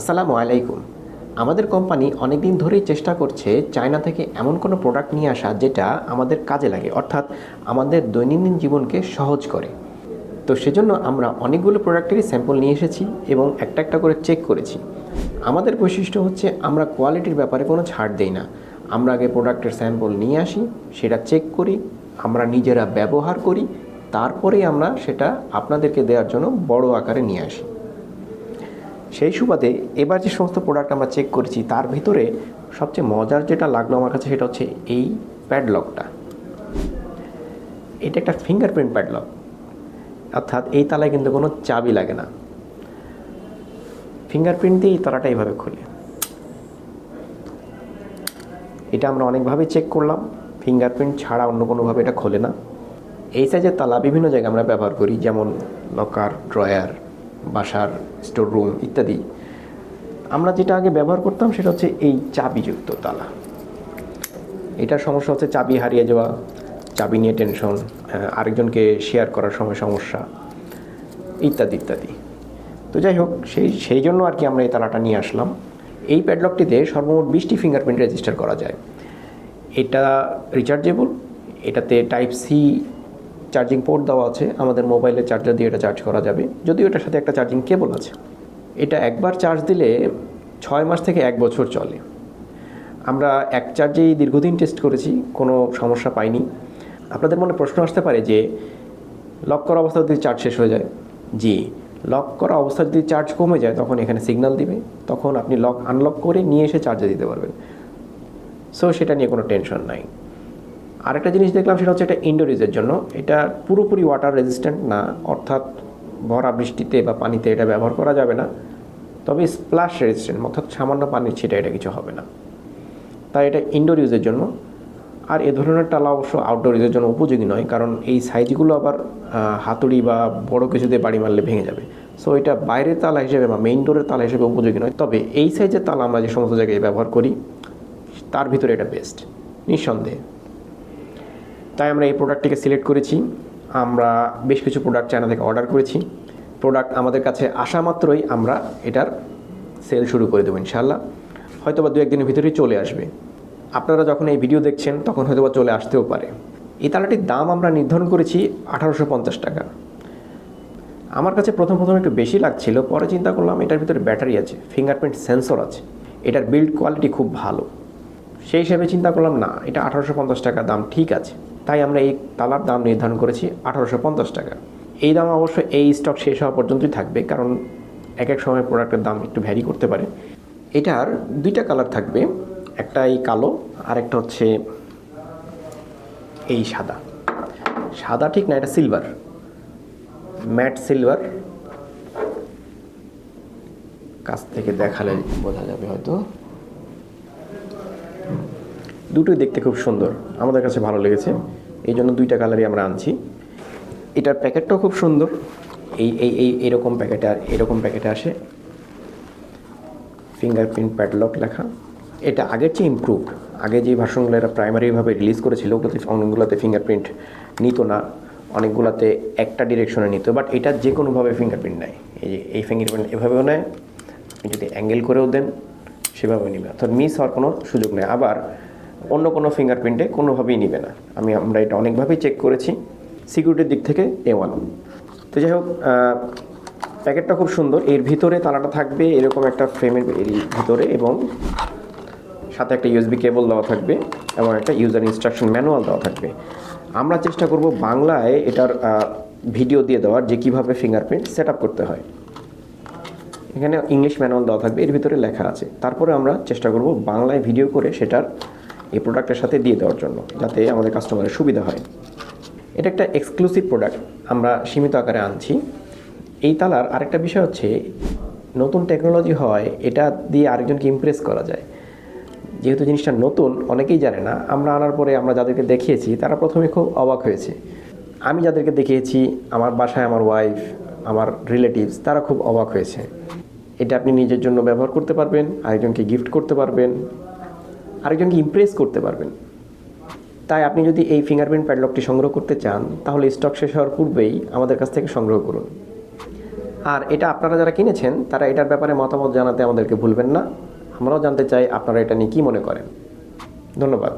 আসসালামু আলাইকুম। আমাদের কোম্পানি অনেক দিন ধরেই চেষ্টা করছে চায়না থেকে এমন কোনো প্রোডাক্ট নিয়ে আসা যেটা আমাদের কাজে লাগে, অর্থাৎ আমাদের দৈনন্দিন জীবনকে সহজ করে। তো সেজন্য আমরা অনেকগুলো প্রোডাক্টেরই স্যাম্পল নিয়ে এসেছি এবং একটা একটা করে চেক করেছি। আমাদের বৈশিষ্ট্য হচ্ছে আমরা কোয়ালিটির ব্যাপারে কোনো ছাড় দেই না। আমরা আগে প্রোডাক্টের স্যাম্পল নিয়ে আসি, সেটা চেক করি, আমরা নিজেরা ব্যবহার করি, তারপরেই আমরা সেটা আপনাদেরকে দেওয়ার জন্য বড় আকারে নিয়ে আসি। সেই সুবাদে এবার যে সমস্ত প্রোডাক্ট আমরা চেক করেছি, তার ভিতরে সবচেয়ে মজার যেটা লাগল আমার কাছে সেটা হচ্ছে এই প্যাডলকটা এটা একটা ফিঙ্গারপ্রিন্ট প্যাডলক অর্থাৎ এই তালায় কিন্তু কোনো চাবি লাগে না। ফিঙ্গারপ্রিন্ট দিয়ে এই তালাটা এইভাবে খুলে। এটা আমরা অনেকভাবে চেক করলাম। ফিঙ্গারপ্রিন্ট ছাড়া অন্য কোনোভাবে এটা খোলে না। এই সাইজের তালা বিভিন্ন জায়গায় আমরা ব্যবহার করি, যেমন লকার ড্রয়ার বাসার স্টোর রুম ইত্যাদি। আমরা যেটা আগে ব্যবহার করতাম সেটা হচ্ছে এই চাবিযুক্ত তালা। এটার সমস্যা হচ্ছে চাবি হারিয়ে যাওয়া, চাবি নিয়ে টেনশন আরেকজনকে শেয়ার করার সময় সমস্যা, ইত্যাদি ইত্যাদি। তো যাই হোক, সেই সেই জন্য আর কি আমরা এই তালাটা নিয়ে আসলাম। এই প্যাডলকটিতে সর্বমোট বিশটি ফিঙ্গারপ্রিন্ট রেজিস্টার করা যায়। এটা রিচার্জেবল এটাতে টাইপ সি চার্জিং পোর্ট দেওয়া আছে, আমাদের মোবাইলের চার্জার দিয়ে এটা চার্জ করা যাবে। যদিও এটার সাথে একটা চার্জিং কেবল আছে। এটা একবার চার্জ দিলে ছয় মাস থেকে এক বছর চলে। আমরা এক চার্জেই দীর্ঘদিন টেস্ট করেছি, কোনো সমস্যা পাইনি। আপনাদের মনে প্রশ্ন আসতে পারে যে লক করা অবস্থা যদি চার্জ শেষ হয়ে যায়? জি লক করা অবস্থা যদি চার্জ কমে যায়, তখন এখানে সিগন্যাল দিবে। তখন আপনি লক আনলক করে নিয়ে এসে চার্জে দিতে পারবেন। সো সেটা নিয়ে কোনো টেনশন নাই। আরেকটা জিনিস দেখলাম, সেটা হচ্ছে এটা ইনডোর ইউজের জন্য। এটা পুরোপুরি ওয়াটার রেজিস্ট্যান্ট না, অর্থাৎ ভরা বৃষ্টিতে বা পানিতে এটা ব্যবহার করা যাবে না। তবে স্প্লাশ রেজিস্ট্যান্ট অর্থাৎ সামান্য পানির ছিটা এটা কিছু হবে না। তাই এটা ইনডোর ইউজের জন্য। আর এ ধরনের টালা অবশ্য আউটডোর ইউজের জন্য উপযোগী নয়, কারণ এই সাইজগুলো আবার হাতুড়ি বা বড় কিছু দিয়ে বাড়ি মারলে ভেঙে যাবে। সো এটা বাইরের তালা হিসেবে বা মেইন ডোরের তালা হিসেবে উপযোগী নয়। তবে এই সাইজের তালা আমরা যে সমস্ত জায়গায় ব্যবহার করি, তার ভিতরে এটা বেস্ট নিঃসন্দেহে। তাই আমরা এই প্রোডাক্টটিকে সিলেক্ট করেছি। আমরা বেশ কিছু প্রোডাক্ট চায়না থেকে অর্ডার করেছি। প্রোডাক্ট আমাদের কাছে আসা মাত্রই আমরা এটার সেল শুরু করে দেবো ইনশাল্লাহ হয়তো বা দু একদিনের ভিতরেই চলে আসবে। আপনারা যখন এই ভিডিও দেখছেন, তখন হয়তো বা চলে আসতেও পারে। এই তালাটির দাম আমরা নির্ধারণ করেছি আঠারোশো পঞ্চাশ টাকা। আমার কাছে প্রথম প্রথম একটু বেশি লাগছিল, পরে চিন্তা করলাম এটার ভিতরে ব্যাটারি আছে ফিঙ্গারপ্রিন্ট সেন্সর আছে। এটার বিল্ড কোয়ালিটি খুব ভালো। সেই হিসেবে চিন্তা করলাম, না, এটা আঠারোশো পঞ্চাশ টাকা দাম ঠিক আছে। তাই আমরা এই তালার দাম নির্ধারণ করেছি আঠারোশো পঞ্চাশ টাকা। এই দাম অবশ্য এই স্টক শেষ হওয়া পর্যন্তই থাকবে, কারণ এক এক সময় প্রোডাক্টের দাম একটু ভ্যারি করতে পারে। এটার দুইটা কালার থাকবে, একটা এই কালো, আর একটা হচ্ছে এই সাদা। সাদা ঠিক না, এটা সিলভার ম্যাট সিলভার কাছ থেকে দেখালে বোঝা যাবে হয়তো। দুটোই দেখতে খুব সুন্দর। আমাদের কাছে ভালো লেগেছে। এই জন্য দুইটা কালারই আমরা আনছি। এটার প্যাকেটটাও খুব সুন্দর। এই এই এই, এরকম প্যাকেটে আর এরকম প্যাকেটে আসে। ফিঙ্গারপ্রিন্ট প্যাডলক লেখা। এটা আগের চেয়ে ইমপ্রুভড আগে যে ভার্সনগুলো এরা প্রাইমারিভাবে রিলিজ করেছিল, ওগুলোতে, অনেকগুলোতে ফিঙ্গারপ্রিন্ট নিত না। অনেকগুলোতে একটা ডিরেকশনে নিত। বাট এটা যে কোনোভাবে ফিঙ্গারপ্রিন্ট নেয়। এই যে, এই ফিঙ্গারপ্রিন্ট এভাবেও নেয়। যদি অ্যাঙ্গেল করেও দেন সেভাবে নেবে। অর্থাৎ মিস হওয়ার কোনো সুযোগ নেই। আবার অন্য কোনো ফিঙ্গারপ্রিন্টে কোনোভাবেই নেবে না। আমি, আমরা এটা অনেকভাবেই চেক করেছি সিকিউরিটির দিক থেকে এ ওয়ান তো যাই হোক প্যাকেটটা খুব সুন্দর। এর ভিতরে তালাটা থাকবে এরকম একটা ফ্রেমের এর ভিতরে এবং সাথে একটা ইউএসবি কেবল দেওয়া থাকবে এবং একটা ইউজার ইনস্ট্রাকশন ম্যানুয়াল দেওয়া থাকবে। আমরা চেষ্টা করব বাংলায় এটার ভিডিও দিয়ে দেওয়ার যে কীভাবে ফিঙ্গারপ্রিন্ট সেট করতে হয়। এখানে ইংলিশ ম্যানুয়াল দেওয়া থাকবে, এর ভিতরে লেখা আছে। তারপরে আমরা চেষ্টা করব বাংলায় ভিডিও করে সেটার এই প্রোডাক্টের সাথে দিয়ে দেওয়ার জন্য, যাতে আমাদের কাস্টমারের সুবিধা হয়। এটা একটা এক্সক্লুসিভ প্রোডাক্ট আমরা সীমিত আকারে আনছি। এই তালার আরেকটা বিষয় হচ্ছে, নতুন টেকনোলজি হয় এটা দিয়ে আরেকজনকে ইমপ্রেস করা যায়। যেহেতু জিনিসটা নতুন, অনেকেই জানে না। আমরা আনার পরে আমরা যাদেরকে দেখিয়েছি, তারা প্রথমে খুব অবাক হয়েছে। আমি যাদেরকে দেখিয়েছি, আমার বাসায় আমার ওয়াইফ আমার রিলেটিভস তারা খুব অবাক হয়েছে। এটা আপনি নিজের জন্য ব্যবহার করতে পারবেন, আরেকজনকে গিফট করতে পারবেন। আরেকজনকে ইমপ্রেস করতে পারবেন। তাই আপনি যদি এই ফিঙ্গারপ্রিন্ট প্যাডলকটি সংগ্রহ করতে চান, তাহলে স্টক শেষ হওয়ার পূর্বেই আমাদের কাছ থেকে সংগ্রহ করুন। আর এটা আপনারা যারা কিনেছেন, তারা এটার ব্যাপারে মতামত জানাতে আমাদেরকে ভুলবেন না। আমরাও জানতে চাই আপনারা এটা নিয়ে কী মনে করেন। ধন্যবাদ।